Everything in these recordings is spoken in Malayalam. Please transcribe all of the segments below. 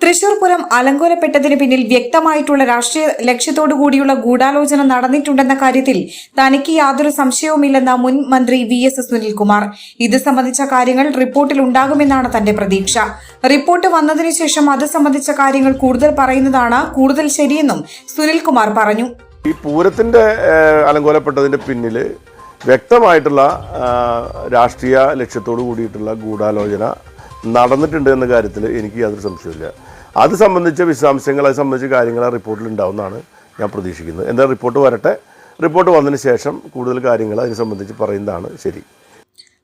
Thrissur Pooram അലങ്കോലപ്പെട്ടതിന് പിന്നിൽ വ്യക്തമായിട്ടുള്ള രാഷ്ട്രീയ ലക്ഷ്യത്തോടു കൂടിയുള്ള ഗൂഢാലോചന നടന്നിട്ടുണ്ടെന്ന കാര്യത്തിൽ തനിക്ക് യാതൊരു സംശയവുമില്ലെന്ന മുൻ മന്ത്രി വി എസ് സുനിൽകുമാർ. ഇത് സംബന്ധിച്ച കാര്യങ്ങൾ റിപ്പോർട്ടിൽ ഉണ്ടാകുമെന്നാണ് തന്റെ പ്രതീക്ഷ. റിപ്പോർട്ട് വന്നതിനു ശേഷം അത് സംബന്ധിച്ച കാര്യങ്ങൾ കൂടുതൽ പറയുന്നതാണ് കൂടുതൽ ശരിയെന്നും സുനിൽകുമാർ പറഞ്ഞു. ഈ പൂരത്തിന്റെ അലങ്കോലപ്പെട്ടതിന്റെ പിന്നിൽ വ്യക്തമായിട്ടുള്ള രാഷ്ട്രീയ ലക്ഷ്യത്തോടു കൂടിയിട്ടുള്ള ഗൂഢാലോചന നടന്നിട്ടുണ്ട് എന്ന കാര്യത്തിൽ എനിക്ക് യാതൊരു സംശയമില്ല അത് സംബന്ധിച്ച വിശദാംശങ്ങൾ അത് സംബന്ധിച്ച കാര്യങ്ങൾ ആ റിപ്പോർട്ടിൽ ഉണ്ടാവുമെന്നാണ് ഞാൻ പ്രതീക്ഷിക്കുന്നത്. എന്താ റിപ്പോർട്ട് വരട്ടെ. റിപ്പോർട്ട് വന്നതിന് ശേഷം കൂടുതൽ കാര്യങ്ങൾ അതിനെ സംബന്ധിച്ച് പറയുന്നതാണ് ശരി.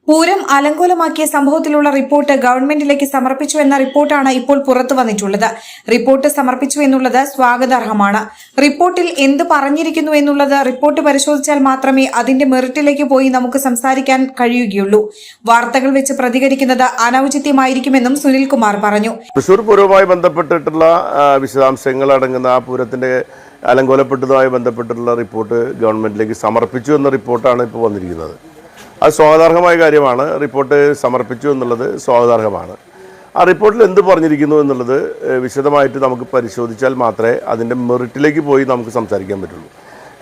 പൂരം അലങ്കോലമാക്കിയ സംഭവത്തിലുള്ള റിപ്പോർട്ട് ഗവൺമെന്റിലേക്ക് സമർപ്പിച്ചു എന്ന റിപ്പോർട്ടാണ് ഇപ്പോൾ പുറത്തു വന്നിട്ടുള്ളത്. റിപ്പോർട്ട് സമർപ്പിച്ചു എന്നുള്ളത് സ്വാഗതാർഹമാണ്. റിപ്പോർട്ടിൽ എന്ത് പറഞ്ഞിരിക്കുന്നു എന്നുള്ളത് റിപ്പോർട്ട് പരിശോധിച്ചാൽ മാത്രമേ അതിന്റെ മെറിറ്റിലേക്ക് പോയി നമുക്ക് സംസാരിക്കാൻ കഴിയുകയുള്ളൂ. വാർത്തകൾ വെച്ച് പ്രതികരിക്കുന്നത് അനൌചിത്യമായിരിക്കുമെന്നും സുനിൽകുമാർ പറഞ്ഞു. തൃശൂർ പൂരവുമായി ബന്ധപ്പെട്ടിട്ടുള്ള വിശദാംശങ്ങൾ അടങ്ങുന്ന ആ പൂരത്തിന്റെ അലങ്കോലപ്പെട്ടതുമായി ബന്ധപ്പെട്ടിട്ടുള്ള റിപ്പോർട്ട് ഗവൺമെന്റിലേക്ക് സമർപ്പിച്ചു എന്ന റിപ്പോർട്ടാണ് ഇപ്പോൾ വന്നിരിക്കുന്നത്. അത് സ്വാഗതാർഹമായ കാര്യമാണ്. റിപ്പോർട്ട് സമർപ്പിച്ചു എന്നുള്ളത് സ്വാഗതാർഹമാണ്. ആ റിപ്പോർട്ടിൽ എന്ത് പറഞ്ഞിരിക്കുന്നു എന്നുള്ളത് വിശദമായിട്ട് നമുക്ക് പരിശോധിച്ചാൽ മാത്രമേ അതിന്റെ മെറിറ്റിലേക്ക് പോയി നമുക്ക് സംസാരിക്കാൻ പറ്റുള്ളൂ.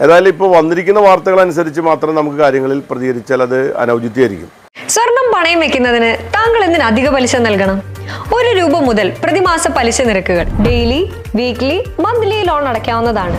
ഏതായാലും ഇപ്പോൾ വന്നിരിക്കുന്ന വാർത്തകൾ അനുസരിച്ച് മാത്രം നമുക്ക് കാര്യങ്ങളിൽ പ്രതികരിച്ചാൽ അത് അനൗചിത്യമായിരിക്കും. സ്വർണം പണയം വെക്കുന്നതിന് താങ്കൾ എന്തിന് അധിക പലിശ നൽകണം? ഒരു രൂപ മുതൽ പ്രതിമാസ പലിശ നിരക്കുകൾ ഡെയിലി വീക്ക്ലി മന്ത്ലി ലോൺ അടയ്ക്കാവുന്നതാണ്.